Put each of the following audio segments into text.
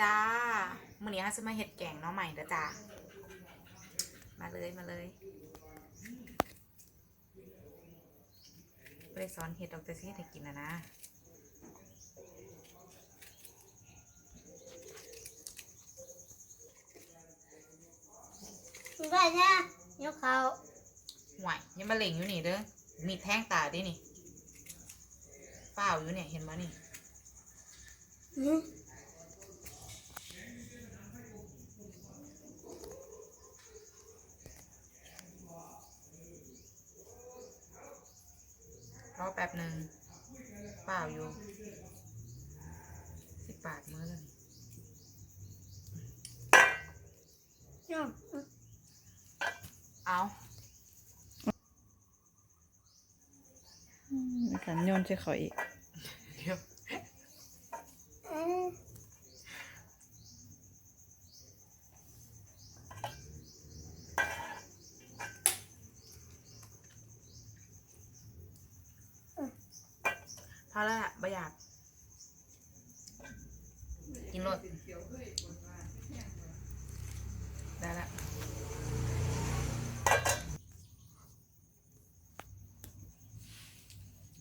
จ้ามื้อนี้ฮะจะมาเห็ดแกงหน้องใหม่เด้อจ้า มาเลยมาเลยไม่ได้สอนเห็ดดอกแต่สิเฮ็ดให้กินนะนะคุณก็ใช่ยกเขาห่วยยังมาเล่งอยู่นี่เด้อ มีดแทงตาดินี่เปล่าอยู่เนี่ยเห็นมั้นี่อืมร อแป๊บหนึ่งเปล่าอยู่สิบบาทมื้อเลยยอมเอานะคะโยนใส่เขาอีก เดี๋ยว เอ้ย พอแล้วล่ะบ่อยากกินรสได้ละ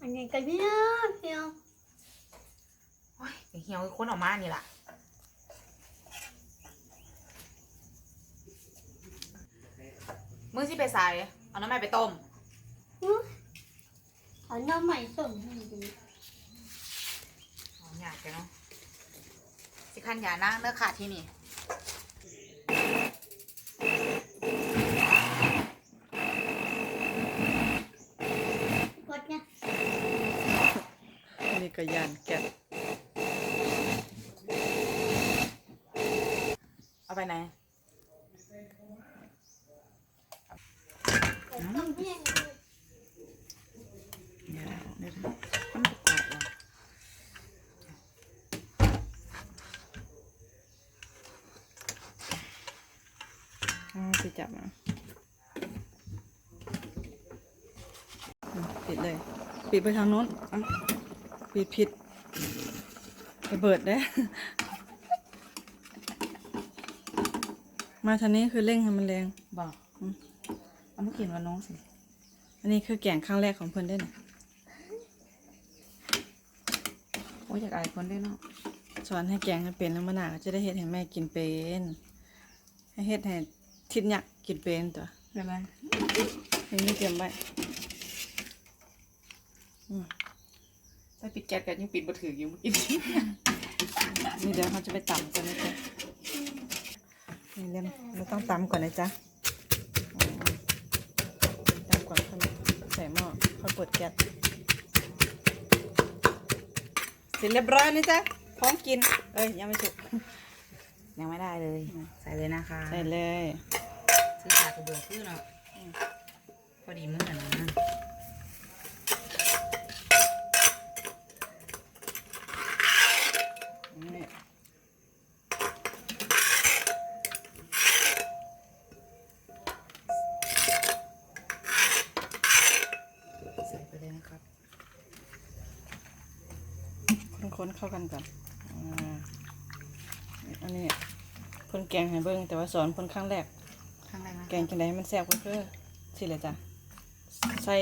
อันนี้ก็เพี้ยวเพี้ยวโอ้ยเดี๋ยวเหี่ยวคือคนออกมานี่ล่ะมือสิไปใส่เอาน้ำมันไปต้มอุ๊ยเอาน้ำใหม่ส่งให้ดีอ๋ออ ยากแกเนาะสิคันยานั่งเนื้อขาดที่นี่กดเนี่ยอันนี้ก็ยานแก๊สเอาไปไหนกดต้องเพี้ยง เนี่ยเดี๋ยวมันประกอบอะ อ๋อสิจับอะอืมปิดเลย ปิดไปทางโน้นอะปิดผิดระเบิดได้มาทางนี้คือเร่งให้มันแรงบอกอืมเอามาเขียนว่าน้องสิ อันนี้คือแกงครั้งแรกของเพิ่นได้นะโอ้ยอยากอายคนได้เนาะสอนให้แกงให้เป็นแล้วมันหนาก็จะได้เฮ็ดให้แม่กินเป็น ให้เฮ็ดให้ ทิดยักษ์กินเป็นตัวเป็นไรให้นี่เตรียมไว้ใส่ปิดแก๊สกันยังปิดบ่ถืออยู่เมื่อกี้นี่เดี๋ยวเขาจะไปตำกันนะจ๊ะนี่เล่มเราต้องตำก่อนนะจ๊ะอืมตำก่อนค่อยมาใส่หม้อค่อยเปิดแก๊สเสร็จเรียบร้อยนะจ๊ะพร้อมกิน เอ้ยยังไม่สุกยังไม่ได้เลย ใส่เลยนะคะ ใส่เลย ซื้อจากระเบืองคือเนาะพอดีมื้อนะนะนี่ใส่ไปเลยนะครับ คนๆเข้ากันก่อนอ่าอันนี้พ่นแกงให้เบิ่งแต่ว่าสอนพ่นครั้งแรก แรกนะแกงจังไดให้มันแซ่บก็คือสิเลยจ้ะใส่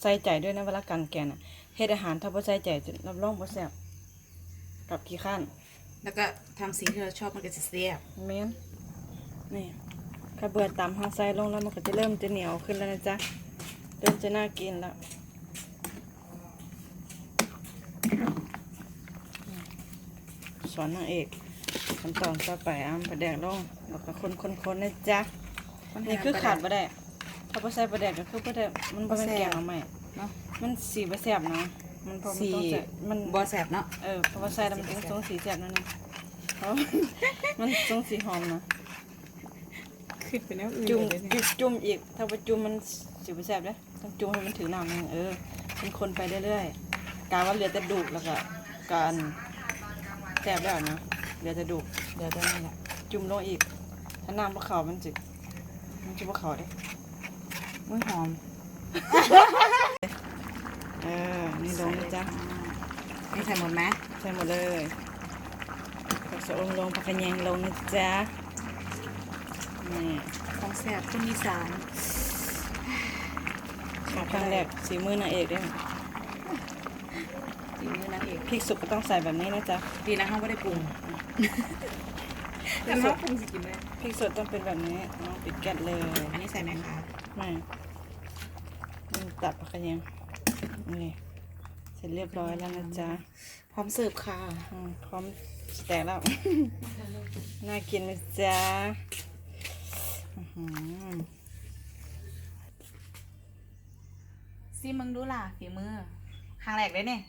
ใส่ใจด้วยนะเวลาการแกงน่ะเฮ็ดอาหารถ้าบ่ใส่ใจจะรับรองบ่แซ่บกับขี้ข้านแล้วก็ทำสิ่งที่เราชอบมันก็จะเสียบแม่นนี่ถ้าเบื่อตำเฮาใส่ลงแล้วมันก็จะเริ่มจะเหนียวขึ้นแล้วนะจ๊ะ เริ่มจะน่ากินแล้ว สอนนางเอกขั้นตอนต่อไปอ้ำปลาแดกลงแล้วก็คนๆๆนะจ๊ะ นี่คือขาดบ่ได้ถ้าบ่ใส่ปลาแดกก็คือบ่ได้มันบ่เป็นแกงเอาใหม่เนาะ มันสีบ่แซ่บนะมันเพราะมันสีต้องใส่มันบอแสบเนาะ เออเพราะว่าใส่แล้วมันต้องทรงสีแซ่บนั่นน่ะเพราะมันทรงสีหอมนะขึ้นไปแล้วอื่นจุ่มเลยจุ่มจุ่มอีก ถ้าบ่จุ่มมันสิบ่แซ่บเด้อต้องจุ่มให้มันถือน้ำนึงเออเป็นคนไปเรื่อยๆกาว่าเหลือแต่ดูกแล้วก็การแซ่บแล้วนะเหลือแต่ดูก เดี๋ยวจะนี่แหละจุ่มลงอีก ถ้าน้ำบ่เข้ามันสิ มันสิบ่เข้าเด้อุ้ยหอม เออ นี่ลงนะจ๊ะนี่ใส่หมดไหมใส่หมดเลยจะองลงผักกระแยงลงนะจ๊ะนี่ของแซ่บคนอีสานครั้งแรกสีมือนางเอกด้วยฝีมือนางเอกพริกสุกก็ต้องใส่แบบนี้นะจ๊ะ ดีนะเขาไม่ได้ปรุงพริ แต่กสเขาดปรุงสิกินไหมพริกสดต้องเป็นแบบนี้น้องปิดแก๊สเลยอันนี้ใส่ไหมคะไม่นี่ตับผักกระแยงนี่เสร็จเรียบร้อยแล้วนะจ๊ะพร้อมเสิร์ฟค่ะอืมพร้อมแตกแล้ว น่ากินไหมจ๊ะอื้อหือซิมึงดูล่ะฝีมือครั้งแรกเลยเนี่ย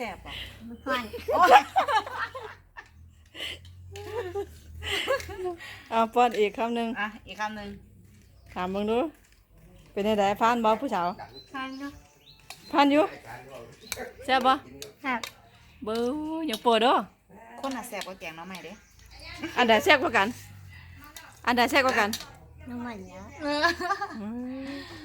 สบอะก่อนเอาป้อนอีกคำหนึ่งอะอีกคำหนึ่งถามมึงดู เป็นไงได้พานบอผู้สาวทานเนาะพานอยู่แซ่บบ่ครับเบ้ออย่าปวดเด้อคนอะแสบกว่าแกงหน้องใหม่เด้อันใดแซ่บกว่ากัน อันใดแซ่บกว่ากันน้ำมันเยอะ อืม